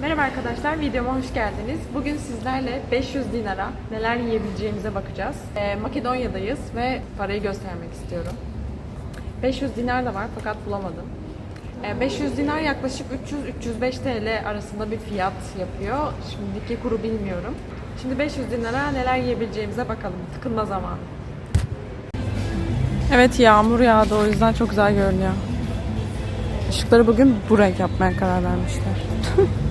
Merhaba arkadaşlar, videoma hoş geldiniz. Bugün sizlerle 500 dinara neler yiyebileceğimize bakacağız. Ee, Makedonya'dayız ve parayı göstermek istiyorum. 500 dinar da var fakat bulamadım. Ee, 500 dinar yaklaşık 300-305 TL arasında bir fiyat yapıyor. Şimdiki kuru bilmiyorum. Şimdi 500 dinara neler yiyebileceğimize bakalım. Tıkınma zamanı. Evet yağmur yağdı o yüzden çok güzel görünüyor. Işıkları bugün bu renk yapmaya karar vermişler.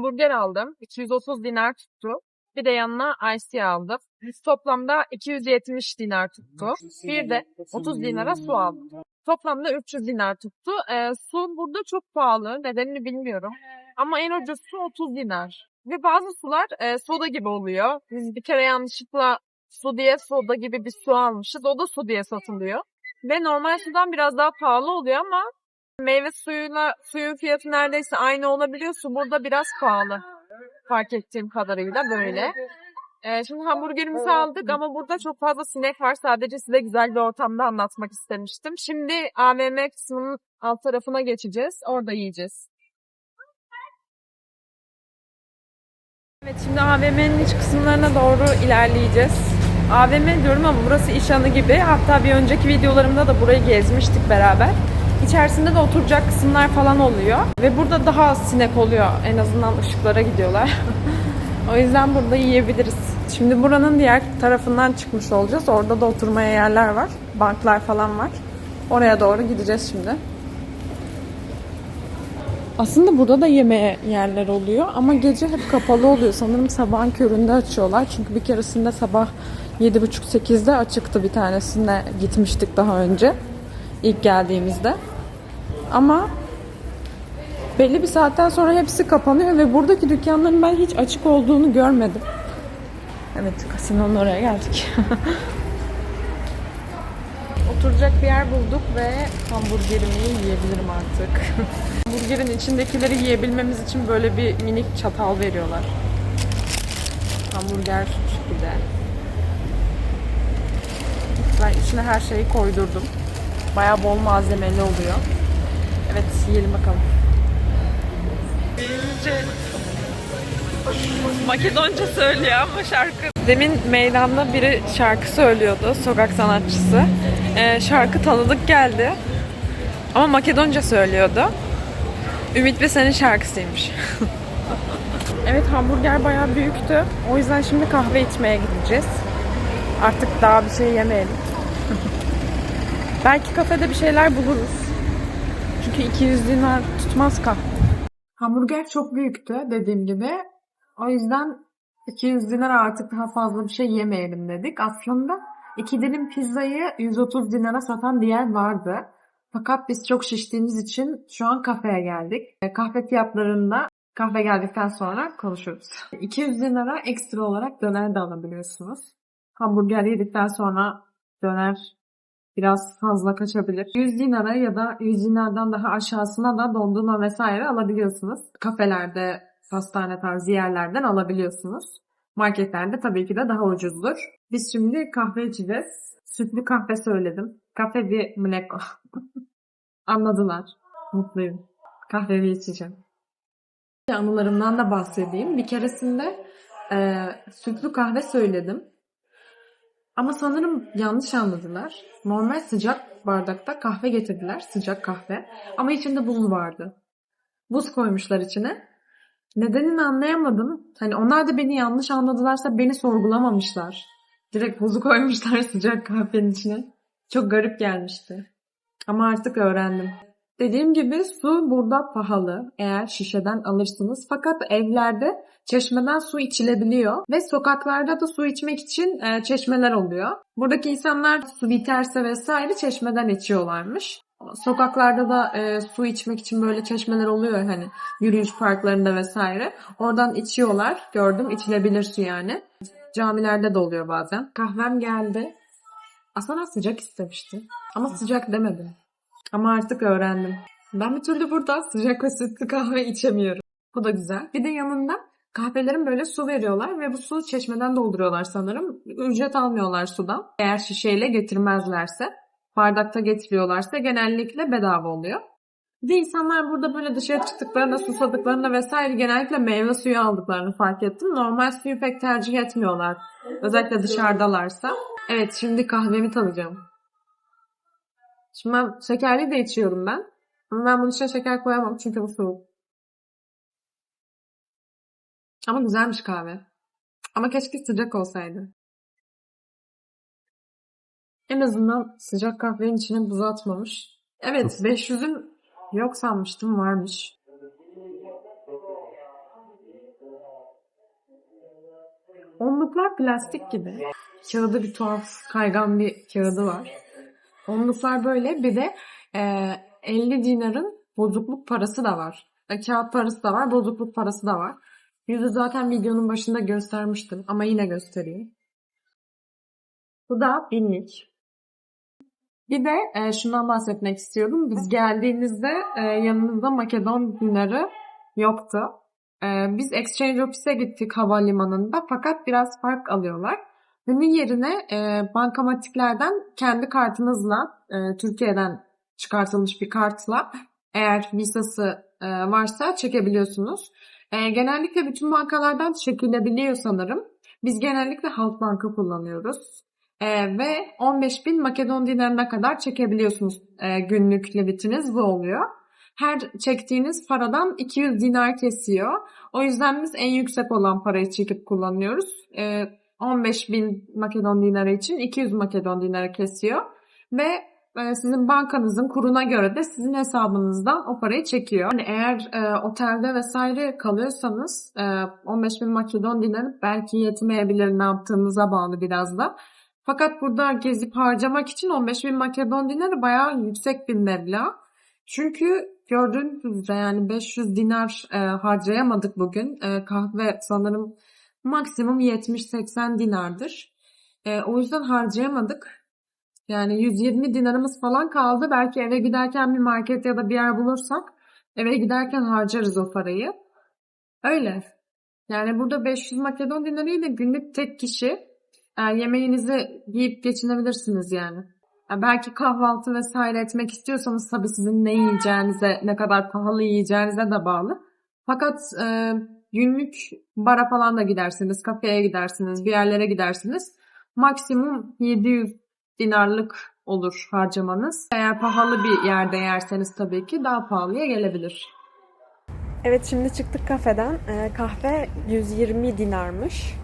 hamburger aldım. 230 dinar tuttu. Bir de yanına ice aldım. Toplamda 270 dinar tuttu. Bir de 30 dinara su aldım. Toplamda 300 dinar tuttu. Ee, su burada çok pahalı. Nedenini bilmiyorum. Ama en ucuz su 30 dinar. Ve bazı sular e, soda gibi oluyor. Biz bir kere yanlışlıkla su diye soda gibi bir su almışız. O da su diye satılıyor. Ve normal sudan biraz daha pahalı oluyor ama meyve suyuyla suyun fiyatı neredeyse aynı olabiliyor. Su burada biraz pahalı. Fark ettiğim kadarıyla böyle. Ee, şimdi hamburgerimizi aldık ama burada çok fazla sinek var. Sadece size güzel bir ortamda anlatmak istemiştim. Şimdi AVM kısmının alt tarafına geçeceğiz. Orada yiyeceğiz. Evet şimdi AVM'nin iç kısımlarına doğru ilerleyeceğiz. AVM diyorum ama burası işhanı gibi. Hatta bir önceki videolarımda da burayı gezmiştik beraber. İçerisinde de oturacak kısımlar falan oluyor. Ve burada daha az sinek oluyor. En azından ışıklara gidiyorlar. o yüzden burada yiyebiliriz. Şimdi buranın diğer tarafından çıkmış olacağız. Orada da oturmaya yerler var. Banklar falan var. Oraya doğru gideceğiz şimdi. Aslında burada da yemeğe yerler oluyor ama gece hep kapalı oluyor. Sanırım sabahın köründe açıyorlar. Çünkü bir keresinde sabah 7.30-8'de açıktı bir tanesine gitmiştik daha önce. İlk geldiğimizde. Ama belli bir saatten sonra hepsi kapanıyor ve buradaki dükkanların ben hiç açık olduğunu görmedim. Evet, kasinonun oraya geldik. Oturacak bir yer bulduk ve hamburgerimi yiyebilirim artık. Hamburgerin içindekileri yiyebilmemiz için böyle bir minik çatal veriyorlar. Hamburger şekilde. Ben içine her şeyi koydurdum. Baya bol malzemeli oluyor. Evet yiyelim bakalım. Birinci Makedonca söylüyor ama şarkı. Demin meydanda biri şarkı söylüyordu, sokak sanatçısı. Ee, şarkı tanıdık geldi. Ama Makedonca söylüyordu. Ümit ve senin şarkısıymış. evet hamburger bayağı büyüktü. O yüzden şimdi kahve içmeye gideceğiz. Artık daha bir şey yemeyelim. Belki kafede bir şeyler buluruz. Çünkü 200 dinar tutmaz kahve. Hamburger çok büyüktü dediğim gibi. O yüzden 200 dinar artık daha fazla bir şey yemeyelim dedik. Aslında iki dilim pizzayı 130 dinara satan bir yer vardı. Fakat biz çok şiştiğimiz için şu an kafeye geldik. E, Kahve fiyatlarında kahve geldikten sonra konuşuruz. 200 dinara ekstra olarak döner de alabiliyorsunuz. Hamburger yedikten sonra döner biraz fazla kaçabilir. 100 dinara ya da 100 dinardan daha aşağısına da dondurma vesaire alabiliyorsunuz. Kafelerde, pastane tarzı yerlerden alabiliyorsunuz. Marketlerde tabii ki de daha ucuzdur. Biz şimdi kahve içeceğiz. Sütlü kahve söyledim. Kahve bir mleko. Anladılar. Mutluyum. Kahvemi içeceğim. Anılarımdan da bahsedeyim. Bir keresinde e, sütlü kahve söyledim. Ama sanırım yanlış anladılar. Normal sıcak bardakta kahve getirdiler. Sıcak kahve. Ama içinde buz vardı. Buz koymuşlar içine. Nedenini anlayamadım. Hani onlar da beni yanlış anladılarsa beni sorgulamamışlar. Direkt buzu koymuşlar sıcak kahvenin içine. Çok garip gelmişti. Ama artık öğrendim. Dediğim gibi su burada pahalı eğer şişeden alırsınız. Fakat evlerde çeşmeden su içilebiliyor ve sokaklarda da su içmek için e, çeşmeler oluyor. Buradaki insanlar su biterse vesaire çeşmeden içiyorlarmış. Sokaklarda da e, su içmek için böyle çeşmeler oluyor hani yürüyüş parklarında vesaire. Oradan içiyorlar. Gördüm içilebilir su yani. Camilerde de oluyor bazen. Kahvem geldi. Aslında sıcak istemiştim. Ama sıcak demedim. Ama artık öğrendim. Ben bir türlü burada sıcak ve sütlü kahve içemiyorum. Bu da güzel. Bir de yanında kahvelerin böyle su veriyorlar ve bu su çeşmeden dolduruyorlar sanırım. Ücret almıyorlar sudan. Eğer şişeyle getirmezlerse. Bardakta getiriyorlarsa genellikle bedava oluyor. De insanlar burada böyle dışarı çıktıklarında, susadıklarında vesaire genellikle meyve suyu aldıklarını fark ettim. Normal suyu pek tercih etmiyorlar. Özellikle dışarıdalarsa. Evet şimdi kahvemi tadacağım. Şimdi ben şekerli de içiyorum ben. Ama ben bunun içine şeker koyamam çünkü bu soğuk. Ama güzelmiş kahve. Ama keşke sıcak olsaydı. En azından sıcak kahvenin içine buz atmamış. Evet 500'ün yok sanmıştım varmış. Onluklar plastik gibi. Kağıdı bir tuhaf kaygan bir kağıdı var. Onluklar böyle bir de e, 50 dinarın bozukluk parası da var. E, kağıt parası da var, bozukluk parası da var. Yüzü zaten videonun başında göstermiştim ama yine göstereyim. Bu da binlik. Bir de e, şundan bahsetmek istiyorum. Biz geldiğimizde e, yanımızda Makedon dinarı yoktu. E, biz exchange ofise gittik havalimanında fakat biraz fark alıyorlar. Bunun yerine e, bankamatiklerden kendi kartınızla e, Türkiye'den çıkartılmış bir kartla eğer visası e, varsa çekebiliyorsunuz. E, genellikle bütün bankalardan çekilebiliyor sanırım. Biz genellikle Halkbank'ı kullanıyoruz. E, ve 15 bin Makedon dinarına kadar çekebiliyorsunuz e, günlük limitiniz bu oluyor. Her çektiğiniz paradan 200 dinar kesiyor. O yüzden biz en yüksek olan parayı çekip kullanıyoruz. E, 15 bin Makedon dinarı için 200 Makedon dinarı kesiyor. Ve e, sizin bankanızın kuruna göre de sizin hesabınızdan o parayı çekiyor. Yani eğer e, otelde vesaire kalıyorsanız e, 15 bin Makedon dinarı belki yetmeyebilir ne yaptığınıza bağlı biraz da. Fakat burada gezip harcamak için 15 bin Makedon dinarı bayağı yüksek bir meblağ. Çünkü gördüğünüz üzere yani 500 dinar e, harcayamadık bugün. E, kahve sanırım maksimum 70-80 dinardır. E, o yüzden harcayamadık. Yani 120 dinarımız falan kaldı. Belki eve giderken bir market ya da bir yer bulursak eve giderken harcarız o parayı. Öyle. Yani burada 500 Makedon dinarıyla günlük tek kişi e, yemeğinizi yiyip geçinebilirsiniz yani. Ya belki kahvaltı vesaire etmek istiyorsanız tabii sizin ne yiyeceğinize, ne kadar pahalı yiyeceğinize de bağlı. Fakat e, günlük bara falan da gidersiniz, kafeye gidersiniz, bir yerlere gidersiniz. Maksimum 700 dinarlık olur harcamanız. Eğer pahalı bir yerde yerseniz tabii ki daha pahalıya gelebilir. Evet şimdi çıktık kafeden. Ee, kahve 120 dinarmış.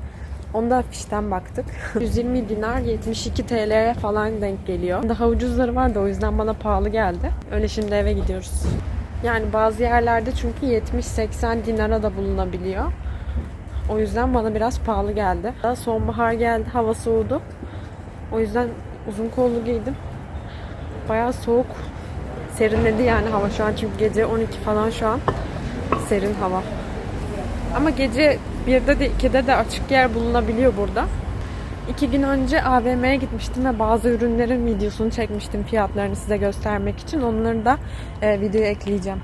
Onda fişten baktık. 120 dinar 72 TL'ye falan denk geliyor. Daha ucuzları var da o yüzden bana pahalı geldi. Öyle şimdi eve gidiyoruz. Yani bazı yerlerde çünkü 70-80 dinara da bulunabiliyor. O yüzden bana biraz pahalı geldi. Daha sonbahar geldi, hava soğudu. O yüzden uzun kollu giydim. Bayağı soğuk. Serinledi yani hava şu an çünkü gece 12 falan şu an. Serin hava. Ama gece 1'de de 2'de de açık yer bulunabiliyor burada. İki gün önce AVM'ye gitmiştim ve bazı ürünlerin videosunu çekmiştim fiyatlarını size göstermek için. Onları da e, videoya ekleyeceğim.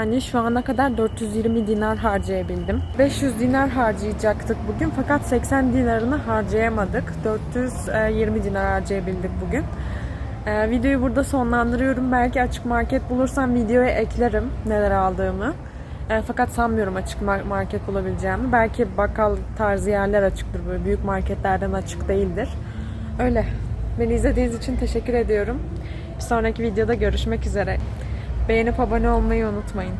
Yani şu ana kadar 420 dinar harcayabildim. 500 dinar harcayacaktık bugün fakat 80 dinarını harcayamadık. 420 dinar harcayabildik bugün. Ee, videoyu burada sonlandırıyorum. Belki açık market bulursam videoya eklerim neler aldığımı. Ee, fakat sanmıyorum açık mar- market bulabileceğimi. Belki bakkal tarzı yerler açıktır. Böyle büyük marketlerden açık değildir. Öyle. Beni izlediğiniz için teşekkür ediyorum. Bir sonraki videoda görüşmek üzere. Beğenip abone olmayı unutmayın.